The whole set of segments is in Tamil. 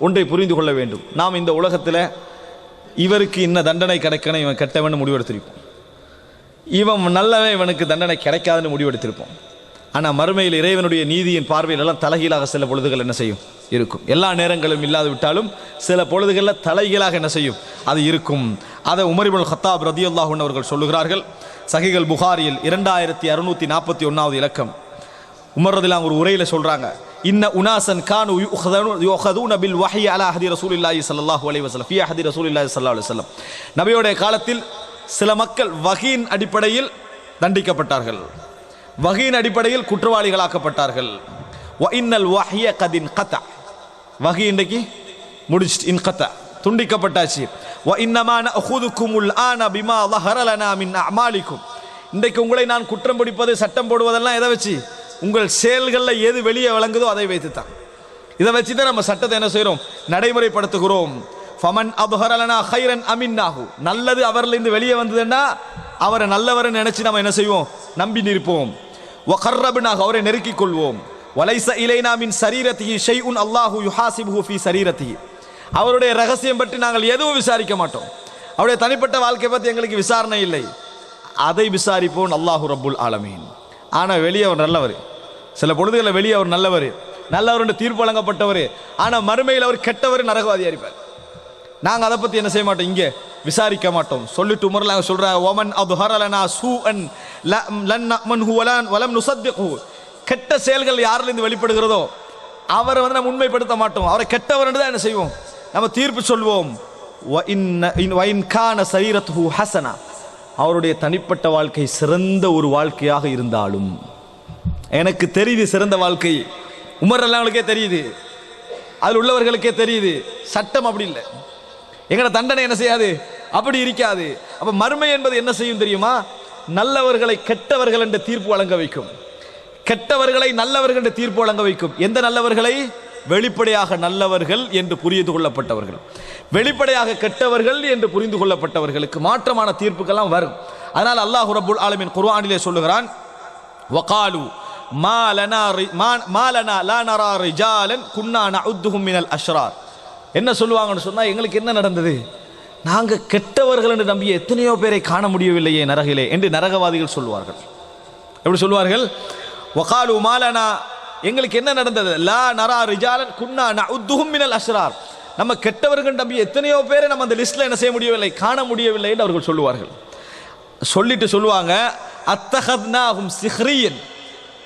ஒன்றை புரிந்து கொள்ள வேண்டும். நாம் இந்த உலகத்தில் இவருக்கு இன்ன தண்டனை கிடைக்கணும் இவன் கெட்டவன் முடிவெடுத்திருப்போம். இவன் நல்லவன் இவனுக்கு தண்டனை கிடைக்காதுன்னு முடிவெடுத்திருப்போம். ஆனால் மறுமையில் இறைவனுடைய நீதியின் பார்வையில் எல்லாம் தலைகீழாக சில பொழுதுகள் என்ன செய்யும்? இருக்கும். எல்லா நேரங்களும் இல்லாது விட்டாலும் சில பொழுதுகளில் தலைகீழாக என்ன செய்யும்? அது இருக்கும். அதை உமரிபுல் ஹத்தாப் ரதியுல்லாஹன் அவர்கள் சொல்லுகிறார்கள். சகிகள் புகாரியில் இரண்டாயிரத்தி அறுநூற்றி நாற்பத்தி ஒன்றாவது இலக்கம். உமர்றதில் ஒரு உரையில் சொல்கிறாங்க இன்ன உனாசன் கானு யுஹதூன பில் வஹி அலா ஹதி ரசூலில்லாஹி ஸல்லல்லாஹு அலைஹி வஸல்லம் ஃபிய ஹதி ரசூலில்லாஹி ஸல்லல்லாஹு அலைஹி வஸல்லம் நபியோடைய காலத்தில் சில மக்கள் வகையின் அடிப்படையில் தண்டிக்கப்பட்டார்கள். வகையின் அடிப்படையில் குற்றவாளிகளாக்கப்பட்டார்கள். வ இன்னல் வஹிய கதின் கதா வகி இன்றைக்கு முடிச்சு இன் கதா துண்டிக்கப்பட்டாச்சு. வ இன்னமான அஹுதுக்கும் அஹூதுக்குமுல் ஆன பிமா லஹரலனா மின் அமாலிக்கும் இன்றைக்கு உங்களை நான் குற்றம் பிடிப்பது சட்டம் போடுவதெல்லாம் எதை வச்சு? உங்கள் செயல்களில் எது வெளியே விளங்குதோ அதை வைத்து தான் இதை வச்சு தான் நம்ம சட்டத்தை என்ன செய்கிறோம் நடைமுறைப்படுத்துகிறோம். ஃபமன் அபஹரலனா ஹைரன் அமின்னாகு நல்லது அவர்லேருந்து வெளியே வந்ததுன்னா அவரை நல்லவரை நினச்சி நம்ம என்ன செய்வோம்? நம்பி நிற்போம். ஒஹர்ரபுனாக அவரை நெருக்கிக் கொள்வோம். வலைச இலைனாமின் மின் ஷை உன் அல்லாஹு யுஹாசிப் ஃபி சரீரத்திஹி. அவருடைய ரகசியம் பற்றி நாங்கள் எதுவும் விசாரிக்க மாட்டோம். அவருடைய தனிப்பட்ட வாழ்க்கை பற்றி எங்களுக்கு விசாரணை இல்லை. அதை விசாரிப்போம் அல்லாஹு ரபுல் ஆலமீன். ஆனால் வெளியே அவர் நல்லவர். சில பொழுதுகளில் வெளியே அவர் நல்லவர். நல்லவர் தீர்ப்பு வழங்கப்பட்டவர். ஆனால் மறுமையில் அவர் கெட்டவர் நரகவாதியா இருப்பார். நாங்கள் அதை பற்றி என்ன செய்ய மாட்டோம்? இங்கே விசாரிக்க மாட்டோம். சொல்லிட்டு உமர்லாங்க சொல்கிறாங்க ஓமன் அது ஹரலனா சூ அன் லன் மன் ஹூ வலன் வலம் நுசத்திஹு. கெட்ட செயல்கள் யாரிலிருந்து வெளிப்படுகிறதோ அவரை வந்து நம்ம உண்மைப்படுத்த மாட்டோம். அவரை கெட்டவர் தான் என்ன செய்வோம்? நம்ம தீர்ப்பு சொல்வோம். வ இன் வ இன் கான ஹசனா. அவருடைய தனிப்பட்ட வாழ்க்கை சிறந்த ஒரு வாழ்க்கையாக இருந்தாலும். எனக்கு தெரியுது சிறந்த வாழ்க்கை. உமர் எல்லாங்களுக்கே தெரியுது. அதில் உள்ளவர்களுக்கே தெரியுது. சட்டம் அப்படி இல்லை. எங்கட தண்டனை என்ன செய்யாது? அப்படி இருக்காது. அப்போ மறுமை என்பது என்ன செய்யும் தெரியுமா? நல்லவர்களை கெட்டவர்கள் என்ற தீர்ப்பு வழங்க வைக்கும். கெட்டவர்களை நல்லவர்கள் என்ற தீர்ப்பு வழங்க வைக்கும். எந்த நல்லவர்களை? வெளிப்படையாக நல்லவர்கள் என்று புரிந்து கொள்ளப்பட்டவர்கள். வெளிப்படையாக கெட்டவர்கள் என்று புரிந்து கொள்ளப்பட்டவர்களுக்கு மாற்றமான தீர்ப்புகள்லாம் வரும். அதனால் அல்லாஹ் ரபுல் ஆலமின் குர்ஆனிலே சொல்லுகிறான் வகாலு மாலனா ரி- மா- லா நரா ரிஜாலன் குன்னா நஉத்துஹும் மினல் அஷ்ரார். என்ன சொல்லுவாங்கன்னு சொன்னா எங்களுக்கு என்ன நடந்தது? நாங்கள் கெட்டவர்கள் என்று நம்பிய எத்தனையோ பேரை காண முடியவில்லையே நரகிலே என்று நரகவாதிகள் சொல்லுவார்கள். எப்படி சொல்லுவார்கள்? ஒகாலு மாலனா எங்களுக்கு என்ன நடந்தது? லா நரா ரிஜாலன் குன்னா உத்துஹும் மினல் அஸ்ரார். நம்ம கெட்டவர்கள் நம்பி எத்தனையோ பேரை நம்ம அந்த லிஸ்ட்ல என்ன செய்ய முடியவில்லை? காண முடியவில்லை என்று அவர்கள் சொல்லுவார்கள். சொல்லிட்டு சொல்லுவாங்க அத்தகத்னாகும் சிஹ்ரியன்.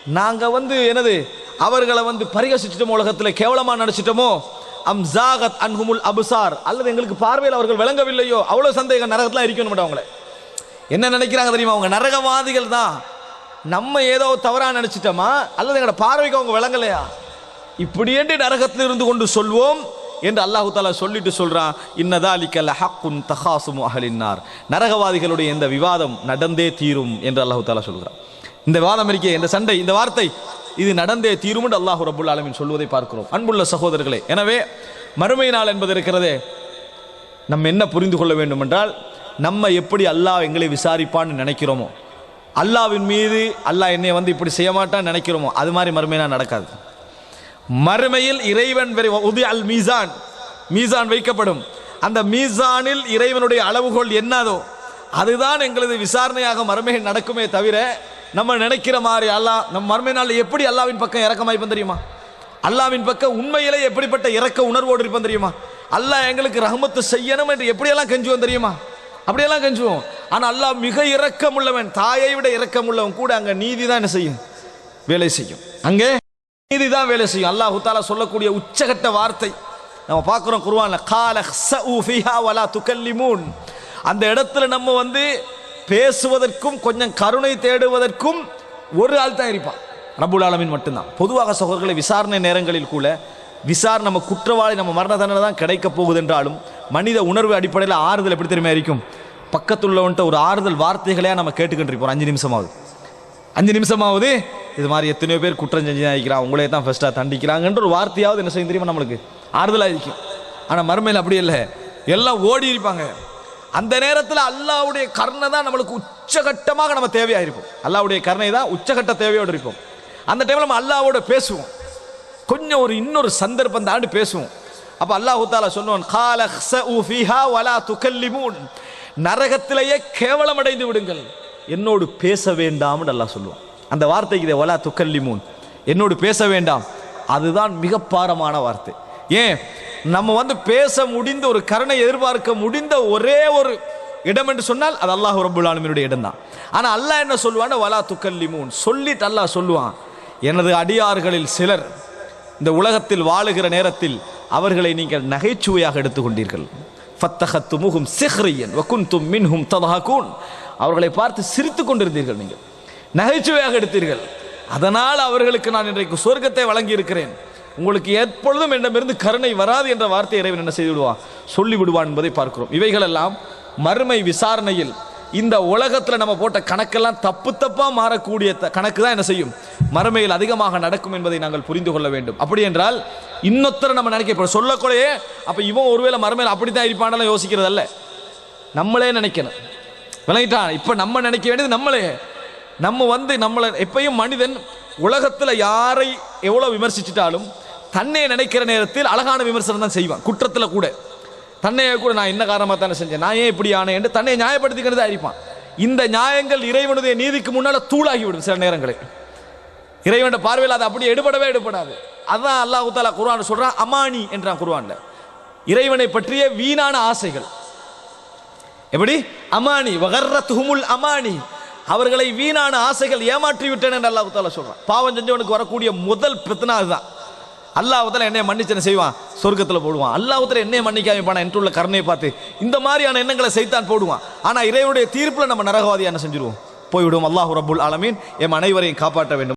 நாங்க வந்து என்னது? அவர்களை வந்து பரிகசிச்சிட்டோமோ உலகத்தில்? கேவலமாக நடிச்சிட்டோமோ? அம் ஜாகத் அன்ஹுமுல் அபுசார். அல்லது எங்களுக்கு பார்வையில் அவர்கள் விளங்கவில்லையோ? அவ்வளோ சந்தேகம் நரகத்தில் இருக்கணும் அவங்கள. என்ன நினைக்கிறாங்க தெரியுமா? அவங்க நரகவாதிகள் தான். நம்ம ஏதோ தவறா நினைச்சிட்டோமா? அல்லது எங்களோட பார்வைக்கு அவங்க விளங்கலையா? இப்படியேண்டு நரகத்தில் இருந்து கொண்டு சொல்வோம் என்று அல்லாஹு தாலா சொல்லிட்டு சொல்றான் இன்னதா அலிக்கல்ல ஹக்குன் தஹாசுமு அகலின்னார் நரகவாதிகளுடைய இந்த விவாதம் நடந்தே தீரும் என்று அல்லாஹு தாலா சொல்கிறான். இந்த விவாதம் இருக்கே இந்த சண்டை இந்த வார்த்தை இது நடந்தே தீரும் என்று அல்லாஹு ரபுல் ஆலமின் சொல்வதை பார்க்கிறோம். அன்புள்ள சகோதரர்களே எனவே மறுமை நாள் என்பது இருக்கிறதே நம்ம என்ன புரிந்து கொள்ள வேண்டும் என்றால் நம்ம எப்படி அல்லாஹ் எங்களை விசாரிப்பான்னு நினைக்கிறோமோ அல்லாவின் மீது அல்லாஹ் என்னை வந்து இப்படி செய்ய மாட்டான்னு நினைக்கிறோமோ அது மாதிரி மறுமையினா நடக்காது. மறுமையில் இறைவன் வெறி- உதி அல் மீசான் மீசான் வைக்கப்படும். அந்த மீசானில் இறைவனுடைய அளவுகோல் என்னதோ அதுதான் எங்களது விசாரணையாக மறுமைகள் நடக்குமே தவிர நம்ம நினைக்கிற மாதிரி அல்லாஹ் நம்ம மறுமை நாள் எப்படி அல்லாவின் பக்கம் இறக்கமாய்ப்போம் தெரியுமா? அல்லாவின் பக்கம் உண்மையிலே எப்படிப்பட்ட இறக்க உணர்வோடு இருப்போம் தெரியுமா? அல்லாஹ் எங்களுக்கு ரஹமத்து செய்யணும் என்று எப்படியெல்லாம் கெஞ்சுவோம் தெரியுமா? அப்படியெல்லாம் கெஞ்சுவோம். ஆனால் அல்லாஹ் மிக இரக்கம் உள்ளவன் தாயை விட இரக்கம் உள்ளவன் கூட அங்கே நீதி தான் என்ன செய்யும்? வேலை செய்யும். அங்கே நீதி தான் வேலை செய்யும். அல்லாஹ் தாலா சொல்லக்கூடிய உச்சகட்ட வார்த்தை. நம்ம பார்க்குறோம் குர்ஆன்ல கால ஹ்ஸஉ ஃபீஹா வலா துகல்லிமூன் அந்த இடத்துல நம்ம வந்து பேசுவதற்கும் கொஞ்சம் கருணை தேடுவதற்கும் ஒரு ஆள் தான் இருப்பான். ரபுல் ஆலமின் மட்டும்தான். பொதுவாக சகோதரர்களை விசாரணை நேரங்களில் கூட விசாரணை நம்ம குற்றவாளி நம்ம மரண தண்டனை தான் கிடைக்க போகுது என்றாலும் மனித உணர்வு அடிப்படையில் ஆறுதல் எப்படி தெரியுமா இருக்கும்? பக்கத்துள்ளவன்ட்ட ஒரு ஆறுதல் வார்த்தைகளையா நம்ம கேட்டுக்கிட்டு இருப்போம். அஞ்சு நிமிஷமாவது. அஞ்சு நிமிஷமாவது இது மாதிரி எத்தனையோ பேர் குற்றம் செஞ்சு ஆகிக்கிறான் உங்களே தான் ஃபர்ஸ்ட்டாக தண்டிக்கிறாங்கன்ற ஒரு வார்த்தையாவது என்ன செய்யும் தெரியுமா நம்மளுக்கு? ஆறுதலாக இருக்கும் ஆனால் மறுமையில் அப்படி இல்லை. எல்லாம் ஓடி இருப்பாங்க. அந்த நேரத்தில் அல்லாவுடைய கருணை தான் நம்மளுக்கு உச்சகட்டமாக நம்ம தேவையாக இருப்போம் அல்லாவுடைய கருணை தான் உச்சகட்ட தேவையோடு இருப்போம். அந்த டைமில் நம்ம அல்லாவோட பேசுவோம். கொஞ்சம் ஒரு இன்னொரு சந்தர்ப்பம் தாண்டி பேசுவோம். அப்போ அல்லாஹு தாலா சொல்லுவான் நரகத்திலேயே கேவலம் அடைந்து நரகத்திலேயே கேவலமடைந்து விடுங்கள். என்னோடு பேச வேண்டாம்னு நல்லா சொல்லுவான். அந்த வார்த்தைக்கு இதை வலா துக்கல்லிமூன் என்னோடு பேச வேண்டாம். அதுதான் மிக பாரமான வார்த்தை. ஏன்? நம்ம வந்து பேச முடிந்த ஒரு கருணை எதிர்பார்க்க முடிந்த ஒரே ஒரு இடம் என்று சொன்னால் அது அல்லாஹ் ரபுல் ஆலமீனுடைய இடம் தான். ஆனால் அல்லாஹ் என்ன சொல்லுவான் வலா துக்கல்லிமூன் சொல்லிட்டு அல்லாஹ் சொல்லுவான் எனது அடியார்களில் சிலர் இந்த உலகத்தில் வாழுகிற நேரத்தில் அவர்களை நீங்கள் நகைச்சுவையாக எடுத்துக்கொண்டீர்கள். ஃபத்தஹத்துமுகும் சிஹ்ரியன் வகுந்தும் மின்ஹும் ததஹகூன். அவர்களை பார்த்து சிரித்து கொண்டிருந்தீர்கள் நீங்கள். நகைச்சுவையாக எடுத்தீர்கள். அதனால் அவர்களுக்கு நான் இன்றைக்கு சொர்க்கத்தை வழங்கி இருக்கிறேன் உங்களுக்கு எப்பொழுதும் என்னமிருந்து கருணை வராது என்ற வார்த்தை இறைவன் என்ன செய்து விடுவான் சொல்லி விடுவான் என்பதை பார்க்கிறோம். இவைகளெல்லாம் மறுமை விசாரணையில் இந்த உலகத்தில் நம்ம போட்ட கணக்கெல்லாம் தப்பு தப்பாக மாறக்கூடிய த- கணக்கு தான் என்ன செய்யும்? மறுமையில் அதிகமாக நடக்கும் என்பதை நாங்கள் புரிந்து கொள்ள வேண்டும். அப்படி என்றால் இன்னொருத்தரை நம்ம நினைக்க இப்போ சொல்லக்கூடயே அப்போ இவன் ஒருவேளை மறுமையில் அப்படித்தான் இருப்பானெல்லாம் யோசிக்கிறது அல்ல நம்மளே நினைக்கணும். விளங்கிட்டான் இப்போ நம்ம நினைக்க வேண்டியது நம்மளே. நம்ம வந்து நம்மளை எப்பயும் மனிதன் உலகத்தில் யாரை எவ்வளோ விமர்சிச்சிட்டாலும் தன்னை நினைக்கிற நேரத்தில் அழகான விமர்சனம் தான் செய்வான். குற்றத்தில் கூட. தன்னையே கூட நான் என்ன காரணமாக தானே செஞ்சேன்? நான் ஏன் இப்படி ஆனேன் என்று தன்னை நியாயப்படுத்திக்கிறது அழிப்பான் இந்த நியாயங்கள் இறைவனுடைய நீதிக்கு முன்னால் தூளாகி விடும் சில நேரங்களில். இறைவன் பார்வையில் அது அப்படி எடுபடவே எடுபடாது. அதான் அல்லாஹு தாலா குர்வான் சொல்கிறான் அமானி என்றான் குர்ஆன்ல. இறைவனை பற்றிய வீணான ஆசைகள். எப்படி? அமானி வகர்ரத்துஹுமுல் அமானி. அவர்களை வீணான ஆசைகள் ஏமாற்றி விட்டேன் என்று அல்லாஹ் தாலா சொல்கிறான் பாவம் செஞ்சவனுக்கு வரக்கூடிய முதல் பிரச்சனை அதுதான். அல்லாஹ் என்னை மன்னிச்சனை செய்வான்? சொர்க்கத்தில் போடுவான். அல்லாஹ் என்னைய மன்னிக்காம என்று உள்ள கருணையை பார்த்து. இந்த மாதிரியான எண்ணங்களை செய்தான் போடுவான். ஆனால் இறைவனுடைய தீர்ப்பில் நம்ம நரகவாதியான செஞ்சிருவோம்? போய்விடும் அல்லாஹ் ரபுல் ஆலமீன். எம் அனைவரையும் காப்பாற்ற வேண்டும்.